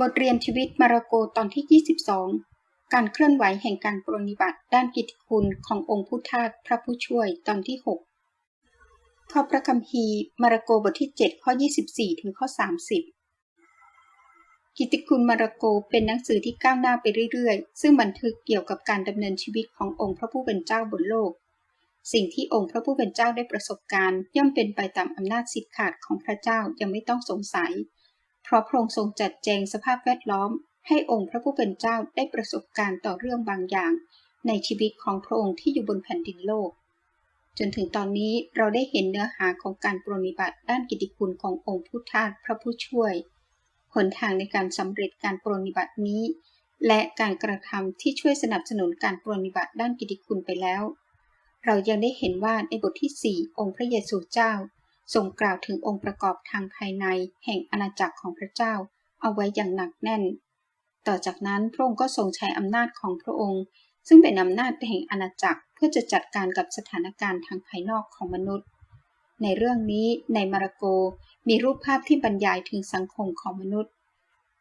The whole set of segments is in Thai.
บทเรียนชีวิตมาระโกตอนที่ 22 การเคลื่อนไหวแห่งการปรนนิบัติด้านกิตติคุณขององค์พุทธาสพระผู้ช่วยตอนที่ 6 ข้อพระคัมภีร์มาระโกบทที่ 7 ข้อ 24 ถึงข้อ 30 กิตติคุณมาระโกเป็นหนังสือที่ก้าวหน้าไปเรื่อยๆ ซึ่งบันทึกเกี่ยวกับการดำเนินชีวิตขององค์พระผู้เป็นเจ้าบนโลก สิ่งที่องค์พระผู้เป็นเจ้าได้ประสบการณ์ ย่อมเป็นไปตามอำนาจสิทธิขาดของพระเจ้ายังไม่ต้องสงสัย เพราะพระองค์ทรงจัดแจงสภาพแวดล้อม ให้องค์พระผู้เป็นเจ้าได้ประสบการณ์ต่อเรื่องบางอย่าง ในชีวิตของพระองค์ที่อยู่บนแผ่นดินโลก จนถึงตอนนี้เราได้เห็นเนื้อหาของการปรนนิบัติด้านกิตติคุณขององค์พุทธาพระผู้ช่วยหนทางในการสำเร็จการปรนนิบัตินี้ และการกระทำที่ช่วยสนับสนุนการปรนนิบัติด้านกิตติคุณไปแล้ว เรายังได้เห็นว่าในบทที่ 4 องค์พระเยซูเจ้า ทรงกล่าวถึงองค์ประกอบทางภายในแห่งอาณาจักรของพระเจ้า เอาไว้อย่างหนักแน่น ต่อจากนั้นพระองค์ก็ทรงใช้อำนาจของพระองค์ ซึ่งเป็นอำนาจแห่งอาณาจักรเพื่อจะจัดการกับสถานการณ์ทางภายนอกของมนุษย์ ในเรื่องนี้ในมาระโกมีรูปภาพที่บรรยายถึงสังคมของมนุษย์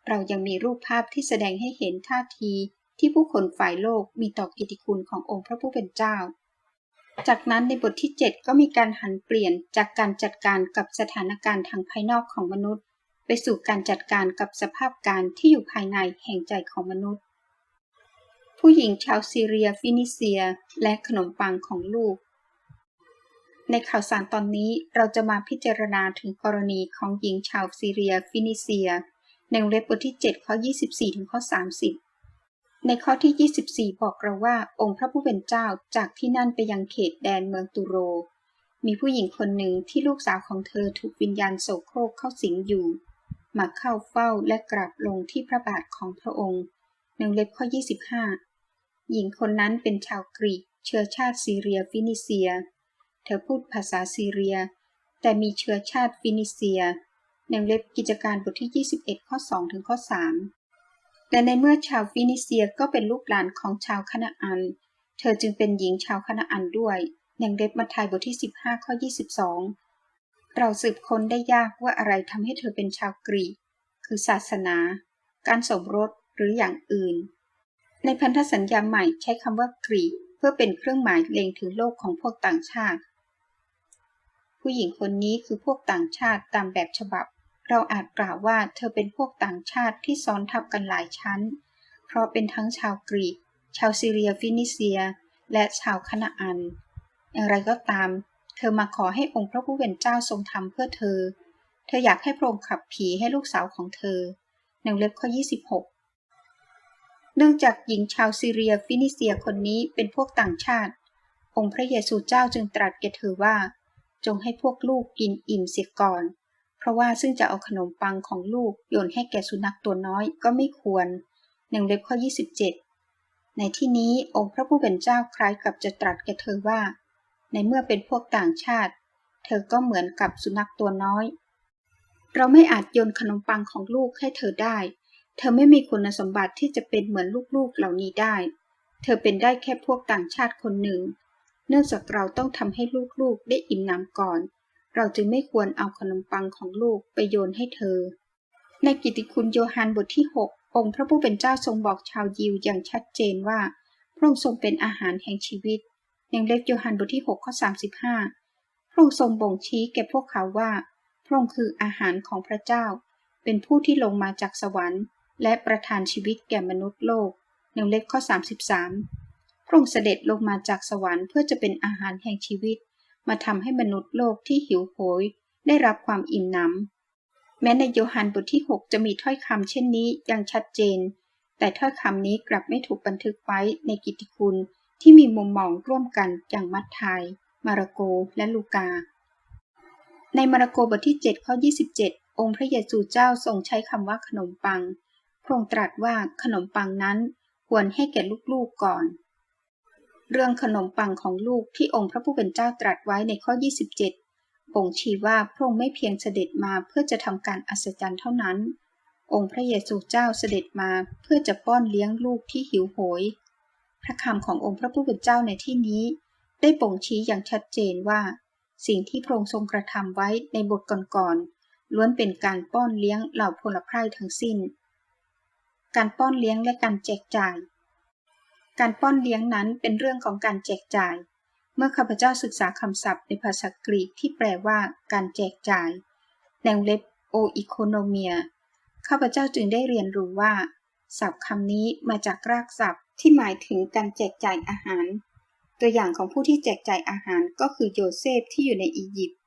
เรายังมีรูปภาพที่แสดงให้เห็นท่าทีที่ผู้คนฝ่ายโลกมีต่อกิติคุณขององค์พระผู้เป็นเจ้า จากนั้นในบทที่ 7 ก็มีการหันเปลี่ยนจากการจัดการกับสถานการณ์ทางภายนอกของมนุษย์ ไปสู่การจัดการกับสภาพการที่อยู่ภายในแห่งใจของมนุษย์ ผู้หญิงชาวซีเรียฟินิเซีย และขนมปังของลูก ในข่าวสารตอนนี้เราจะมาพิจารณาถึงกรณีของหญิงชาวซีเรียฟินิเซีย ในวงเล็บบทที่7ข้อ24ถึงข้อ30 ในข้อที่ 24 บอกเราว่าองค์พระผู้เป็นเจ้าจากที่นั่นไปยังเขตแดนเมืองตุโร มีผู้หญิงคนหนึ่งที่ลูกสาวของเธอถูกวิญญาณโสโครกเข้าสิงอยู่ มาเข้าเฝ้าและกราบลงที่พระบาทของพระองค์ในเล็บข้อ 25 หญิงคนนั้นเป็นชาวกรีก เชื้อชาติซีเรียฟินิเซีย เธอพูดภาษาซีเรีย แต่มีเชื้อชาติฟินิเซียในเล็บกิจการบทที่ 21 ข้อ 2 ถึงข้อ 3 และในเมื่อชาวฟินิเซียก็เป็นลูกหลานของชาวคณาอัน เธอจึงเป็นหญิงชาวคณาอันด้วยในวงเล็บมัทธิวบทที่ 15 ข้อ 22 เราสืบค้นได้ยากว่าอะไรทำให้เธอเป็นชาวกรีก คือศาสนา การสมรสหรืออย่างอื่น ในพันธสัญญาใหม่ใช้คำว่ากรีก เพื่อเป็นเครื่องหมายเล็งถึงโลกของพวกต่างชาติ ผู้หญิงคนนี้คือพวกต่างชาติตามแบบฉบับ เราอาจกล่าวว่าเธอเป็นพวกต่างชาติที่ซ้อนทับกันหลายชั้น เพราะเป็นทั้งชาวกรีก ชาวซีเรียฟินิเซีย และชาวคณาอัน อย่างไรก็ตาม เธอมาขอให้องค์พระผู้เป็นเจ้าทรงทำเพื่อเธอ เธออยากให้พระองค์ขับผีให้ลูกสาวของเธอในเล็บข้อ 26 เนื่องจากหญิงชาวซีเรียฟินิเซียคนนี้เป็นพวกต่างชาติ องค์พระเยซูเจ้าจึงตรัสแก่เธอว่า จงให้พวกลูกกินอิ่มเสียก่อน ราะว่าซึ่งจะเอาขนมปังของลูกโยนให้แก่สุนัขตัวน้อยก็ไม่ควรในเล็บข้อ 27 ในที่นี้องค์พระผู้เป็นเจ้าคล้ายกับจะตรัสแก่เธอว่า ในเมื่อเป็นพวกต่างชาติ เธอก็เหมือนกับสุนัขตัวน้อย เราไม่อาจโยนขนมปังของลูกให้เธอได้ เธอไม่มีคุณสมบัติที่จะเป็นเหมือนลูกๆเหล่านี้ได้ เธอเป็นได้แค่พวกต่างชาติคนหนึ่ง เนื่องจากเราต้องทำให้ลูกๆได้อิ่มน้ำก่อน เราจึงไม่ควรเอาขนมปังของลูกไปโยนให้เธอ ในกิตติคุณโยฮันบทที่ 6 องค์พระผู้เป็นเจ้าทรงบอกชาวยิวอย่างชัดเจนว่า พระองค์ทรงเป็นอาหารแห่งชีวิตอย่างเล็บโยฮันบทที่6ข้อ35 พระองค์ทรงบ่งชี้แก่พวกเขาว่า พระองค์คืออาหารของพระเจ้า เป็นผู้ที่ลงมาจากสวรรค์ และประทานชีวิตแก่มนุษย์โลกในเล็บข้อ 33 พระองค์เสด็จลงมาจากสวรรค์เพื่อจะเป็นอาหารแห่งชีวิต มาทำให้มนุษย์โลกที่หิวโหย ได้รับความอิ่มหนำแม้ในโยฮันบทที่ 6 จะมีถ้อยคำเช่นนี้อย่างชัดเจน แต่ถ้อยคำนี้กลับไม่ถูกบันทึกไว้ในกิตติคุณที่มีมุมมองร่วมกันอย่างมัทไทยมาระโก และลูกา ในมาระโกบทที่7ข้อ27 องค์พระเยซูเจ้าทรงใช้คำว่าขนมปัง พระองค์ตรัสว่าขนมปังนั้นควรให้แก่ลูกๆก่อน เรื่องขนมปังของลูกที่องค์พระผู้เป็นเจ้าตรัสไว้ในข้อ 27 บ่งชี้ว่าพระองค์ไม่เพียงเสด็จมาเพื่อจะทำการอัศจรรย์เท่านั้น องค์พระเยซูเจ้าเสด็จมาเพื่อจะป้อนเลี้ยงลูกที่หิวโหย พระคำขององค์พระผู้เป็นเจ้าในที่นี้ ได้บ่งชี้อย่างชัดเจนว่า สิ่งที่พระองค์ทรงกระทำไว้ในบทก่อนๆล้วนเป็นการป้อนเลี้ยงเหล่าพลไพร่ทั้งสิ้น การป้อนเลี้ยงและการแจกจ่าย การป้อนเลี้ยงนั้นเป็นเรื่องของการแจกจ่าย เมื่อข้าพเจ้าศึกษาคำศัพท์ในภาษากรีกที่แปลว่าการแจกจ่ายแนงเล็บโออีโคโนเมียข้าพเจ้าจึงได้เรียนรู้ว่า ศัพท์คำนี้มาจากรากศัพท์ที่หมายถึงการแจกจ่ายอาหาร ตัวอย่างของผู้ที่แจกจ่ายอาหารก็คือโยเซฟที่อยู่ในอียิปต์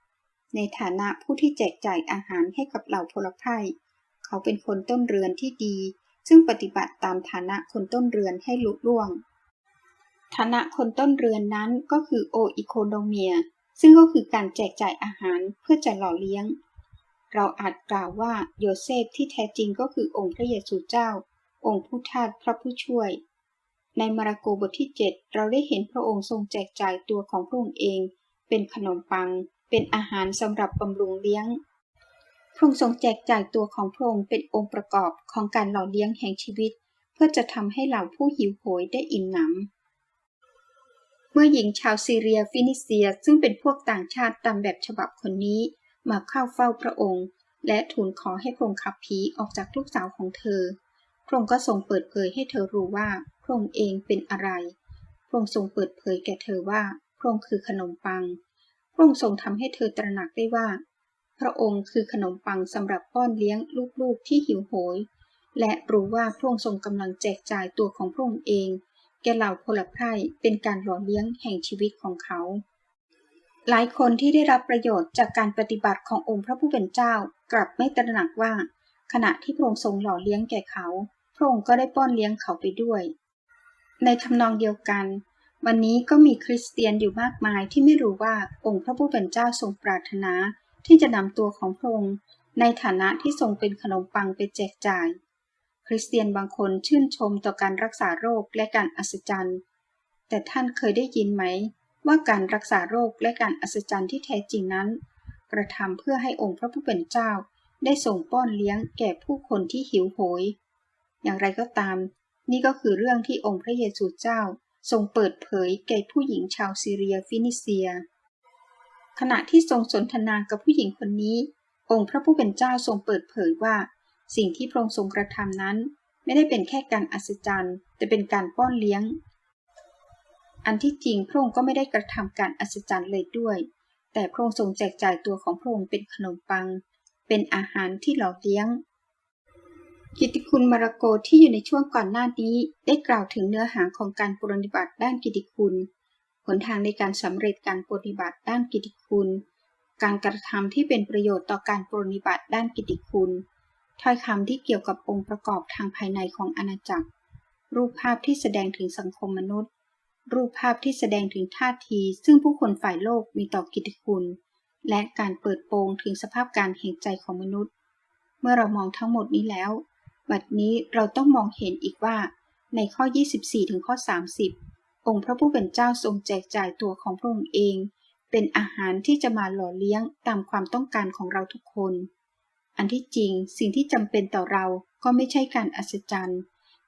ในฐานะผู้ที่แจกจ่ายอาหารให้กับเหล่าพลไพร่เขาเป็นคนต้นเรือนที่ดี ซึ่งปฏิบัติตามฐานะคนต้นเรือนให้ลุล่วง ฐานะคนต้นเรือนนั้นก็คือโออีโคโนเมีย ซึ่งก็คือการแจกจ่ายอาหารเพื่อจะหล่อเลี้ยง เราอาจกล่าวว่าโยเซฟที่แท้จริงก็คือองค์พระเยซูเจ้า องค์ผู้ทาสพระผู้ช่วย ในมาระโกบทที่ 7 เราได้เห็นพระองค์ทรงแจกจ่ายตัวของพระองค์เอง เป็นขนมปัง เป็นอาหารสำหรับบำรุงเลี้ยง พระองค์ทรงแจกจ่ายตัวของพระองค์เป็นองค์ประกอบของการหล่อเลี้ยงแห่งชีวิต เพื่อจะทำให้เหล่าผู้หิวโหยได้อิ่มหนำ เมื่อหญิงชาวซีเรียฟินิเซียซึ่งเป็นพวกต่างชาติตามแบบฉบับคนนี้มาเข้าเฝ้าพระองค์ และทูลขอให้พระองค์ขับผีออกจากลูกสาวของเธอ พระองค์ก็ทรงเปิดเผยให้เธอรู้ว่าพระองค์เองเป็นอะไร พระองค์ทรงเปิดเผยแก่เธอว่าพระองค์คือขนมปัง พระองค์ทรงทำให้เธอตระหนักได้ว่า พระองค์คือขนมปังสำหรับป้อนเลี้ยงลูกๆที่หิวโหย และรู้ว่าพระองค์ทรงกำลังแจกจ่ายตัวของพระองค์เอง แก่เหล่าพลไพร่เป็นการหล่อเลี้ยงแห่งชีวิตของเขา หลายคนที่ได้รับประโยชน์จากการปฏิบัติขององค์พระผู้เป็นเจ้ากลับไม่ตระหนักว่า ขณะที่พระองค์ทรงหล่อเลี้ยงแก่เขา พระองค์ก็ได้ป้อนเลี้ยงเขาไปด้วย ในทำนองเดียวกันวันนี้ก็มีคริสเตียนอยู่มากมายที่ไม่รู้ว่าองค์พระผู้เป็นเจ้าทรงปรารถนา ที่จะนำตัวของพระองค์ในฐานะที่ทรงเป็นขนมปังไปแจกจ่าย คริสเตียนบางคนชื่นชมต่อการรักษาโรคและการอัศจรรย์ แต่ท่านเคยได้ยินไหม ว่าการรักษาโรคและการอัศจรรย์ที่แท้จริงนั้น กระทำเพื่อให้องค์พระผู้เป็นเจ้าได้ส่งป้อนเลี้ยงแก่ผู้คนที่หิวโหย อย่างไรก็ตาม นี่ก็คือเรื่องที่องค์พระเยซูเจ้าทรงเปิดเผยแก่ผู้หญิงชาวซีเรียฟินิเซีย ขณะที่ทรงสนทนากับผู้หญิงคนนี้ องค์พระผู้เป็นเจ้าทรงเปิดเผยว่า สิ่งที่พระองค์ทรงกระทำนั้น ไม่ได้เป็นแค่การอัศจรรย์ แต่เป็นการป้อนเลี้ยง อันที่จริงพระองค์ก็ไม่ได้กระทำการอัศจรรย์เลยด้วย แต่พระองค์ทรงแจกจ่ายตัวของพระองค์เป็นขนมปัง เป็นอาหารที่หล่อเลี้ยงกิตติคุณมารโกที่อยู่ในช่วงก่อนหน้านี้ ได้กล่าวถึงเนื้อหาของการปฏิบัติด้านกิตติคุณ นทางในการสำเร็จการปฏิบัติด้านกิตติคุณ การกระทำที่เป็นประโยชน์ต่อการปฏิบัติด้านกิตติคุณ ถ้อยคำที่เกี่ยวกับองค์ประกอบทางภายในของอาณาจักร รูปภาพที่แสดงถึงสังคมมนุษย์ รูปภาพที่แสดงถึงท่าที ซึ่งผู้คนฝ่ายโลกมีต่อกิตติคุณ และการเปิดโปงถึงสภาพการแห่งใจของมนุษย์ เมื่อเรามองทั้งหมดนี้แล้ว บัดนี้เราต้องมองเห็นอีกว่า ในข้อ 24 ถึงข้อ 30 องค์พระผู้เป็นเจ้าทรงแจกจ่ายตัวของพระองค์เอง เป็นอาหารที่จะมาหล่อเลี้ยงตามความต้องการของเราทุกคน อันที่จริงสิ่งที่จำเป็นต่อเราก็ไม่ใช่การอัศจรรย์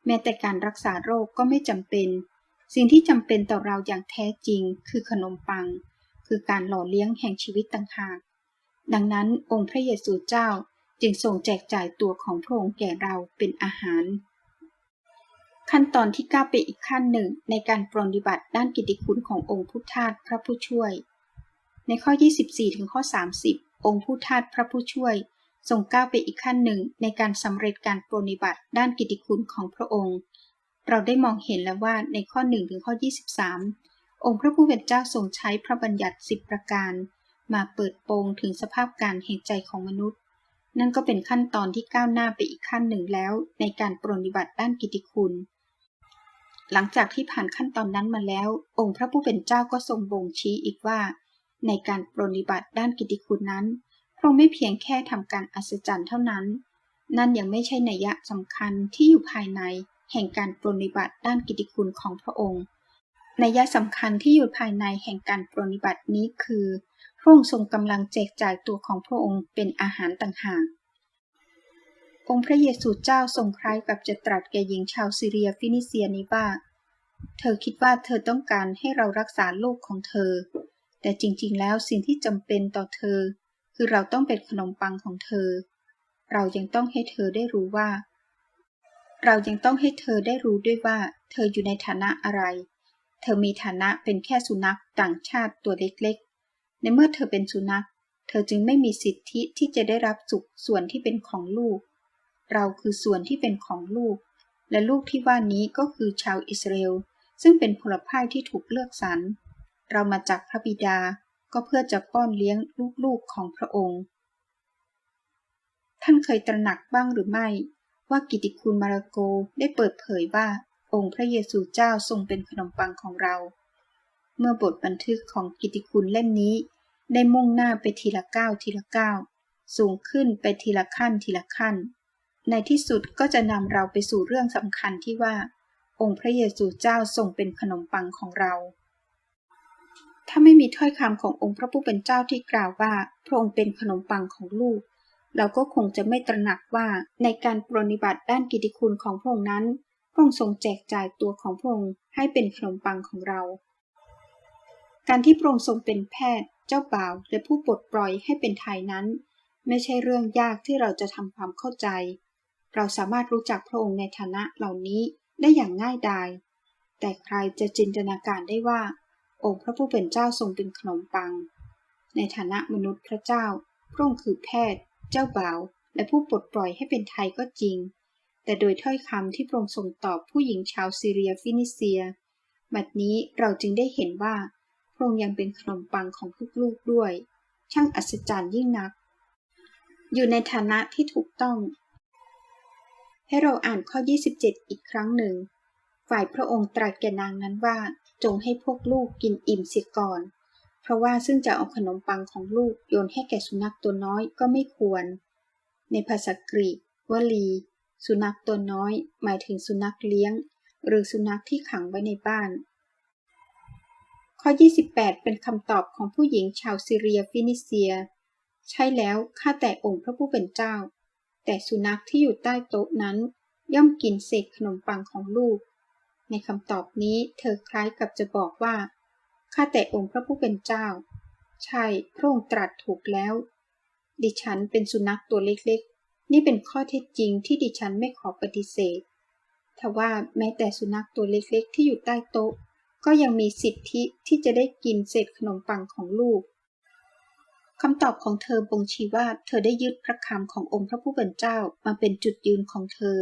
แม้แต่การรักษาโรคก็ไม่จำเป็น สิ่งที่จำเป็นต่อเราอย่างแท้จริงคือขนมปัง คือการหล่อเลี้ยงแห่งชีวิตต่างหาก ดังนั้นองค์พระเยซูเจ้าจึงทรงแจกจ่ายตัวของพระองค์แก่เราเป็นอาหาร ขั้นตอนที่ก้าวไปอีกขั้นหนึ่งในการปฏิบัติด้านกิตติคุณขององค์พุทธาสพระผู้ช่วย ในข้อ 24 ถึงข้อ 30 องค์พุทธาสพระผู้ช่วยทรงก้าวไปอีกขั้นหนึ่งในการสำเร็จการปฏิบัติด้านกิตติคุณของพระองค์ เราได้มองเห็นแล้วว่าในข้อ 1 ถึงข้อ 23 องค์พระผู้เป็นเจ้าทรงใช้พระบัญญัติ 10 ประการ มาเปิดโปงถึงสภาพการแห่งใจของมนุษย์ นั่นก็เป็นขั้นตอนที่ก้าวหน้าไปอีกขั้นหนึ่งแล้ว ในการปฏิบัติด้านกิตติคุณ หลังจากที่ผ่านขั้นตอนนั้นมาแล้ว องค์พระผู้เป็นเจ้าก็ทรงบ่งชี้อีกว่า ในการปฏิบัติด้านกิตติคุณนั้นพระองค์ไม่เพียงแค่ทำการอัศจรรย์เท่านั้น นั่นยังไม่ใช่นัยยะสำคัญที่อยู่ภายในแห่งการปฏิบัติด้านกิตติคุณของพระองค์นัยยะสำคัญที่อยู่ภายในแห่งการปฏิบัตินี้คือพระองค์ทรงกำลังแจกจ่ายตัวของพระองค์เป็นอาหารต่างหาก องค์พระเยซูเจ้าทรงคล้ายกับจะตรัสแก่หญิงชาวซีเรียฟินิเซียนี้ว่า เธอคิดว่าเธอต้องการให้เรารักษาโรคของเธอ แต่จริงๆ แล้วสิ่งที่จำเป็นต่อเธอ คือเราต้องเป็นขนมปังของเธอ เรายังต้องให้เธอได้รู้ว่า เรายังต้องให้เธอได้รู้ด้วยว่า เธออยู่ในฐานะอะไร เธอมีฐานะเป็นแค่สุนัขต่างชาติตัวเล็กๆ ในเมื่อเธอเป็นสุนัข เธอจึงไม่มีสิทธิที่จะได้รับสุขส่วนที่เป็นของลูก เราคือส่วนที่เป็นของลูก และลูกที่ว่านี้ก็คือชาวอิสราเอลซึ่งเป็นพลพ่ายที่ถูกเลือกสรร เรามาจากพระบิดาก็เพื่อจะป้อนเลี้ยงลูกๆของพระองค์ ท่านเคยตระหนักบ้างหรือไม่ ว่ากิติคุณมาระโกได้เปิดเผยว่าองค์พระเยซูเจ้าทรงเป็นขนมปังของเรา เมื่อบทบันทึกของกิติคุณเล่มนี้ ได้มุ่งหน้าไปทีละก้าวทีละก้าวสูงขึ้นไปทีละขั้นทีละขั้น ในที่สุดก็จะนำเราไปสู่เรื่องสำคัญที่ว่า องค์พระเยซูเจ้าทรงเป็นขนมปังของเรา ถ้าไม่มีถ้อยคำขององค์พระผู้เป็นเจ้าที่กล่าวว่าพระองค์เป็นขนมปังของลูก เราก็คงจะไม่ตระหนักว่าในการปรนนิบัติด้านกิตติคุณของพระองค์นั้นพระองค์ทรงแจกจ่ายตัวของพระองค์ให้เป็นขนมปังของเรา การที่พระองค์ทรงเป็นแพทย์ เจ้าบ่าวและผู้ปลดปล่อยให้เป็นไทยนั้น ไม่ใช่เรื่องยากที่เราจะทำความเข้าใจ เราสามารถรู้จักพระองค์ในฐานะเหล่านี้ได้อย่างง่ายดาย แต่ใครจะจินตนาการได้ว่า องค์พระผู้เป็นเจ้าทรงเป็นขนมปัง ในฐานะมนุษย์พระเจ้า พระองค์คือแพทย์ เจ้าบ่าว และผู้ปลดปล่อยให้เป็นไทยก็จริง แต่โดยถ้อยคำที่พระองค์ทรงตอบผู้หญิงชาวซีเรียฟินิเซีย บัดนี้เราจึงได้เห็นว่า พระองค์ยังเป็นขนมปังของลูกๆด้วย ช่างอัศจรรย์ยิ่งนัก อยู่ในฐานะที่ถูกต้อง ให้เราอ่านข้อ 27 อีกครั้งหนึ่ง ฝ่ายพระองค์ตรัสแก่นางนั้นว่า จงให้พวกลูกกินอิ่มเสียก่อน เพราะว่าซึ่งจะเอาขนมปังของลูกโยนให้แก่สุนัขตัวน้อยก็ไม่ควร ในภาษากรีกวลี สุนัขตัวน้อย หมายถึงสุนัขเลี้ยง หรือสุนัขที่ขังไว้ในบ้าน ข้อ 28 เป็นคำตอบของผู้หญิงชาวซีเรียฟินิเซีย ใช่แล้วข้าแต่องค์พระผู้เป็นเจ้า แต่สุนัขที่อยู่ใต้โต๊ะนั้น ย่อมกินเศษขนมปังของลูก ในคำตอบนี้เธอคล้ายกับจะบอกว่า ข้าแต่องค์พระผู้เป็นเจ้า ใช่ พระองค์ตรัสถูกแล้ว ดิฉันเป็นสุนัขตัวเล็กๆ นี่เป็นข้อเท็จจริงที่ดิฉันไม่ขอปฏิเสธทว่าแม้แต่สุนัขตัวเล็กๆ ที่อยู่ใต้โต๊ะ ก็ยังมีสิทธิที่จะได้กินเศษขนมปังของลูก คำตอบของเธอบ่งชี้ว่าเธอได้ยึดพระคำขององค์พระผู้เป็นเจ้ามาเป็นจุดยืนของเธอ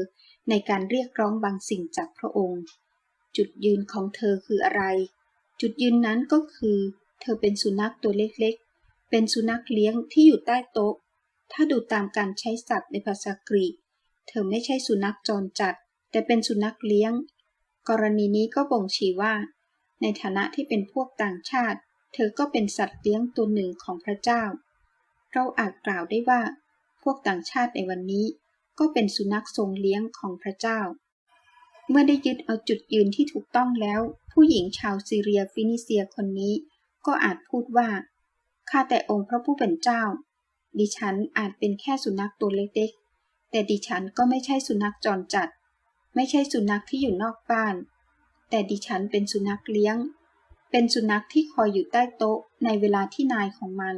ในการเรียกร้องบางสิ่งจากพระองค์ จุดยืนของเธอคืออะไร จุดยืนนั้นก็คือ เธอเป็นสุนัขตัวเล็กๆ เป็นสุนัขเลี้ยงที่อยู่ใต้โต๊ะ ถ้าดูตามการใช้ศัพท์ในภาษากรีก เธอไม่ใช่สุนัขจรจัด แต่เป็นสุนัขเลี้ยง กรณีนี้ก็บ่งชี้ว่า ในฐานะที่เป็นพวกต่างชาติ ธอก็เป็นสัตว์เลี้ยงตัวหนึ่งของพระเจ้า เราอาจกล่าวได้ว่า พวกต่างชาติในวันนี้ ก็เป็นสุนัขทรงเลี้ยงของพระเจ้า เมื่อได้ยึดเอาจุดยืนที่ถูกต้องแล้ว ผู้หญิงชาวซีเรียฟินิเซียคนนี้ ก็อาจพูดว่า ข้าแต่องค์พระผู้เป็นเจ้า ดิฉันอาจเป็นแค่สุนัขตัวเล็กๆ แต่ดิฉันก็ไม่ใช่สุนัขจรจัด ไม่ใช่สุนัขที่อยู่นอกบ้าน แต่ดิฉันเป็นสุนัขเลี้ยง เป็นสุนัขที่คอยอยู่ใต้โต๊ะในเวลาที่นายของมัน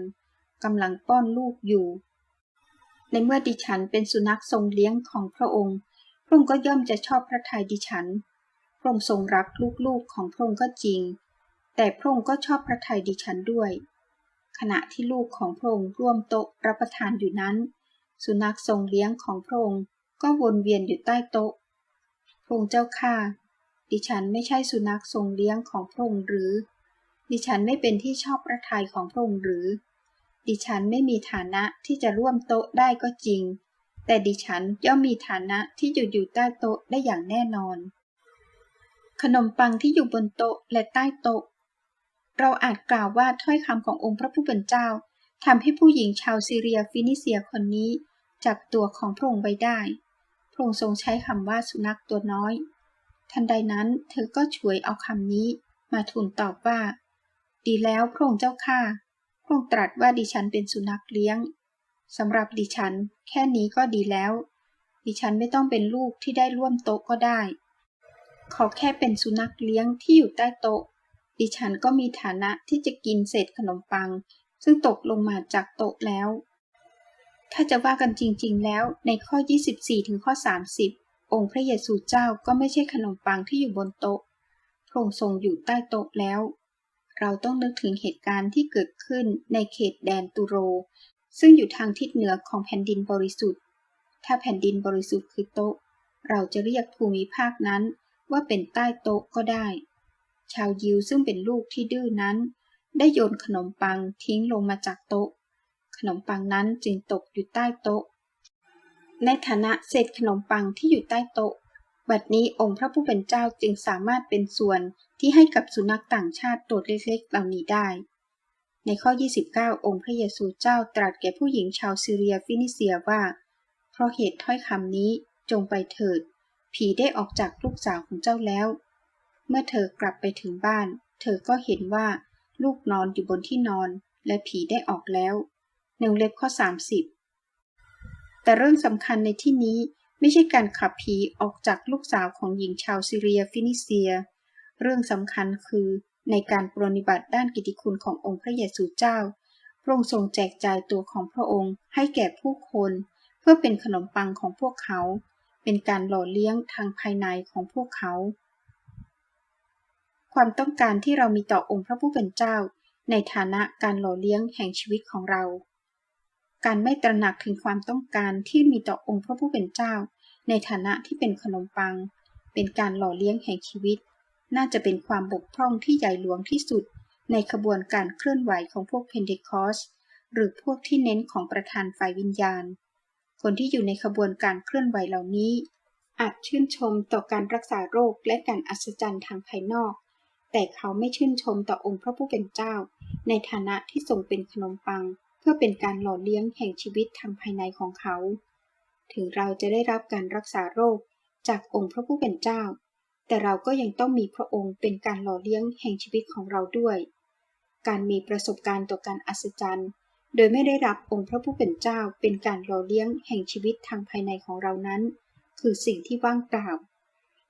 กำลังป้อนลูกอยู่ ในเมื่อดิฉันเป็นสุนัขทรงเลี้ยงของพระองค์ พระองค์ก็ย่อมจะชอบพระทัยดิฉัน พระองค์ทรงรักลูกๆของพระองค์ก็จริง แต่พระองค์ก็ชอบพระทัยดิฉันด้วย ขณะที่ลูกของพระองค์ร่วมโต๊ะรับประทานอยู่นั้น สุนัขทรงเลี้ยงของพระองค์ก็วนเวียนอยู่ใต้โต๊ะพระองค์เจ้าข้า ดิฉันไม่ใช่สุนัขทรงเลี้ยงของพระองค์หรือ ดิฉันไม่เป็นที่ชอบพระทัยของพระองค์หรือ ดิฉันไม่มีฐานะที่จะร่วมโต๊ะได้ก็จริง แต่ดิฉันย่อมมีฐานะที่จะอยู่ใต้โต๊ะได้อย่างแน่นอน ขนมปังที่อยู่บนโต๊ะและใต้โต๊ะ เราอาจกล่าวว่าถ้อยคำขององค์พระผู้เป็นเจ้าทำให้ผู้หญิงชาวซีเรียฟินิเซียคนนี้จับตัวของพระองค์ไว้ได้ พระองค์ทรงใช้คำว่าสุนัขตัวน้อย ทันใดนั้นเธอก็ช่วยเอาคำนี้ มาทูลตอบว่า ดีแล้วพระองค์เจ้าข้าพระองค์ตรัสว่าดิฉันเป็นสุนัขเลี้ยงสำหรับดิฉัน แค่นี้ก็ดีแล้ว ดิฉันไม่ต้องเป็นลูกที่ได้ร่วมโต๊ะก็ได้ ขอแค่เป็นสุนัขเลี้ยงที่อยู่ใต้โต๊ะ ดิฉันก็มีฐานะที่จะกินเศษขนมปัง ซึ่งตกลงมาจากโต๊ะแล้ว ถ้าจะว่ากันจริง ๆ แล้วในข้อ 24ถึงข้อ 30 องค์พระเยซูเจ้าก็ไม่ใช่ขนมปังที่อยู่บนโต๊ะ พระองค์ทรงอยู่ใต้โต๊ะแล้ว เราต้องนึกถึงเหตุการณ์ที่เกิดขึ้นในเขตแดนตุโร ซึ่งอยู่ทางทิศเหนือของแผ่นดินบริสุทธิ์ ถ้าแผ่นดินบริสุทธิ์คือโต๊ะ เราจะเรียกภูมิภาคนั้นว่าเป็นใต้โต๊ะก็ได้ ชาวยิวซึ่งเป็นลูกที่ดื้อนั้น ได้โยนขนมปังทิ้งลงมาจากโต๊ะ ขนมปังนั้นจึงตกอยู่ใต้โต๊ะ ในฐานะเศษขนมปังที่อยู่ใต้โต๊ะ บัดนี้องค์พระผู้เป็นเจ้าจึงสามารถเป็นส่วนที่ให้กับสุนัขต่างชาติตัวเล็กๆเหล่านี้ได้ ในข้อ 29 องค์พระเยซูเจ้าตรัสแก่ผู้หญิงชาวซีเรียฟินิเซียว่า เพราะเหตุถ้อยคำนี้จงไปเถิด ผีได้ออกจากลูกสาวของเจ้าแล้ว เมื่อเธอกลับไปถึงบ้าน เธอก็เห็นว่าลูกนอนอยู่บนที่นอน และผีได้ออกแล้วในวงเล็บข้อ 30 แต่เรื่องสำคัญในที่นี้ไม่ใช่การขับผีออกจากลูกสาวของหญิงชาวซีเรียฟินิเซีย เรื่องสำคัญคือในการปรนนิบัติด้านกิตติคุณขององค์พระเยซูเจ้า พระองค์ทรงแจกจ่ายตัวของพระองค์ให้แก่ผู้คน เพื่อเป็นขนมปังของพวกเขา เป็นการหล่อเลี้ยงทางภายในของพวกเขา ความต้องการที่เรามีต่อองค์พระผู้เป็นเจ้า ในฐานะการหล่อเลี้ยงแห่งชีวิตของเรา การไม่ตระหนักถึงความต้องการที่มีต่อองค์พระผู้เป็นเจ้า ในฐานะที่เป็นขนมปัง เป็นการหล่อเลี้ยงแห่งชีวิต น่าจะเป็นความบกพร่องที่ใหญ่หลวงที่สุด ในขบวนการเคลื่อนไหวของพวกเพนเทคอสหรือพวกที่เน้นของประธานฝ่ายวิญญาณ คนที่อยู่ในขบวนการเคลื่อนไหวเหล่านี้ อาจชื่นชมต่อการรักษาโรคและการอัศจรรย์ทางภายนอก แต่เขาไม่ชื่นชมต่อองค์พระผู้เป็นเจ้า ในฐานะที่ทรงเป็นขนมปัง เพื่อเป็นการหล่อเลี้ยงแห่งชีวิตทางภายในของเขา ถึงเราจะได้รับการรักษาโรคจากองค์พระผู้เป็นเจ้า แต่เราก็ยังต้องมีพระองค์เป็นการหล่อเลี้ยงแห่งชีวิตของเราด้วย การมีประสบการณ์ต่อการอัศจรรย์ โดยไม่ได้รับองค์พระผู้เป็นเจ้าเป็นการหล่อเลี้ยงแห่งชีวิตทางภายในของเรานั้น คือสิ่งที่ว่างเปล่า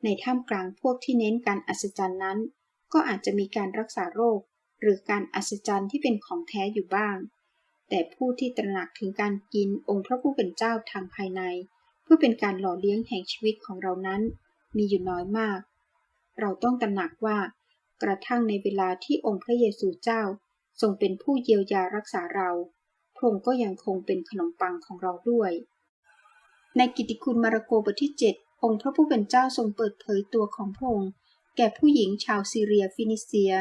ในท่ามกลางพวกที่เน้นการอัศจรรย์นั้น ก็อาจจะมีการรักษาโรค หรือการอัศจรรย์ที่เป็นของแท้อยู่บ้าง แต่ผู้ที่ตระหนักถึงการกินองค์พระผู้เป็นเจ้าทางภายใน เพื่อเป็นการหล่อเลี้ยงแห่งชีวิตของเรานั้น มีอยู่น้อยมาก เราต้องตระหนักว่า กระทั่งในเวลาที่องค์พระเยซูเจ้า ทรงเป็นผู้เยียวยารักษาเราพระองค์ก็ยังคงเป็นขนมปังของเราด้วย ในกิตติคุณมาระโกบทที่ 7 องค์พระผู้เป็นเจ้าทรงเปิดเผยตัวของพระองค์แก่ผู้หญิงชาวซีเรียฟินิเซีย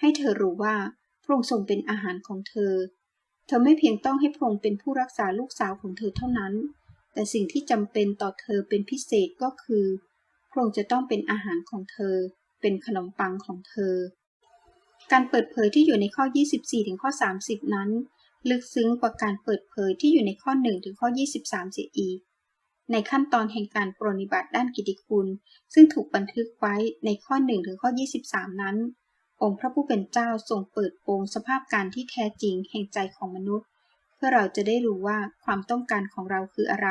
ให้เธอรู้ว่าพระองค์ทรงเป็นอาหารของเธอ เธอไม่เพียงต้องให้พระองค์เป็นผู้รักษาลูกสาวของเธอเท่านั้น แต่สิ่งที่จำเป็นต่อเธอเป็นพิเศษก็คือพระองค์จะต้องเป็นอาหารของเธอ เป็นขนมปังของเธอ การเปิดเผยที่อยู่ในข้อ 24 ถึงข้อ 30 นั้น ลึกซึ้งกว่าการเปิดเผยที่อยู่ในข้อ 1 ถึงข้อ 23 เสียอีก ในขั้นตอนแห่งการปรนนิบัติด้านกิตติคุณ ซึ่งถูกบันทึกไว้ในข้อ 1 ถึงข้อ 23 นั้น องค์พระผู้เป็นเจ้าทรงเปิดโปงสภาพการที่แท้จริงแห่งใจของมนุษย์ เพื่อเราจะได้รู้ว่าความต้องการของเราคืออะไร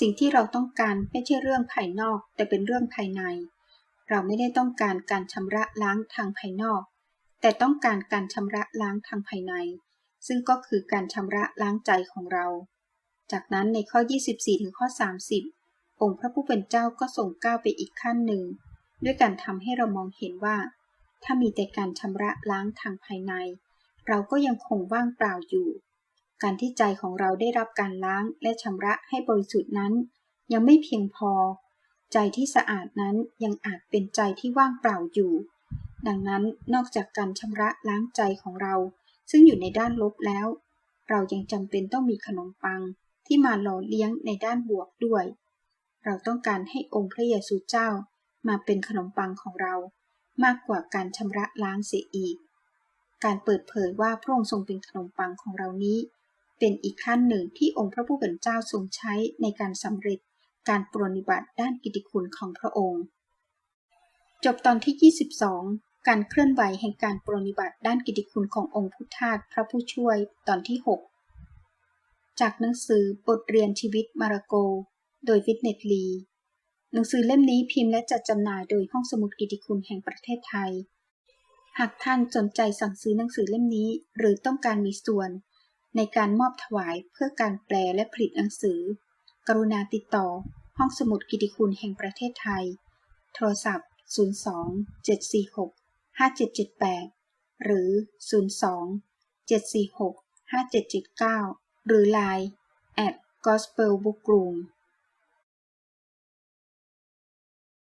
สิ่งที่เราต้องการไม่ใช่เรื่องภายนอก แต่เป็นเรื่องภายใน เราไม่ได้ต้องการการชำระล้างทางภายนอก แต่ต้องการการชำระล้างทางภายใน ซึ่งก็คือการชำระล้างใจของเรา จากนั้นในข้อ 24 ถึงข้อ 30 องค์พระผู้เป็นเจ้าก็ส่งก้าวไปอีกขั้นหนึ่ง ด้วยการทำให้เรามองเห็นว่า ถ้ามีแต่การชำระล้างทางภายใน เราก็ยังคงว่างเปล่าอยู่ การที่ใจของเราได้รับการล้างและชำระให้บริสุทธิ์นั้น ยังไม่เพียงพอ ใจที่สะอาดนั้นยังอาจเป็นใจที่ว่างเปล่าอยู่ ดังนั้นนอกจากการชำระล้างใจของเรา ซึ่งอยู่ในด้านลบแล้ว เรายังจำเป็นต้องมีขนมปังที่มาหล่อเลี้ยงในด้านบวกด้วย เราต้องการให้องค์พระเยซูเจ้ามาเป็นขนมปังของเรา มากกว่าการชำระล้างเสียอีก การเปิดเผยว่าพระองค์ทรงเป็นขนมปังของเรานี้ เป็นอีกขั้นหนึ่งที่องค์พระผู้เป็นเจ้าทรงใช้ในการสำเร็จการปรนิบัติด้านกิตติคุณของพระองค์ จบตอนที่ 22 การเคลื่อนไหวแห่งการปรนิบัติด้านกิตติคุณขององค์พุทธาสพระผู้ช่วยตอนที่ 6 จากหนังสือบทเรียนชีวิตมาระโก โดยวิทเนตลี หนังสือเล่มนี้พิมพ์และจัดจำหน่ายโดยห้องสมุดกิติคุณแห่งประเทศไทย หากท่านสนใจสั่งซื้อหนังสือเล่มนี้ หรือต้องการมีส่วน ในการมอบถวายเพื่อการแปลและผลิตหนังสือ กรุณาติดต่อ ห้องสมุดกิติคุณแห่งประเทศไทย โทรศัพท์ 02 746 5778 หรือ 02 746 5779 หรือ Line at gospelbookroom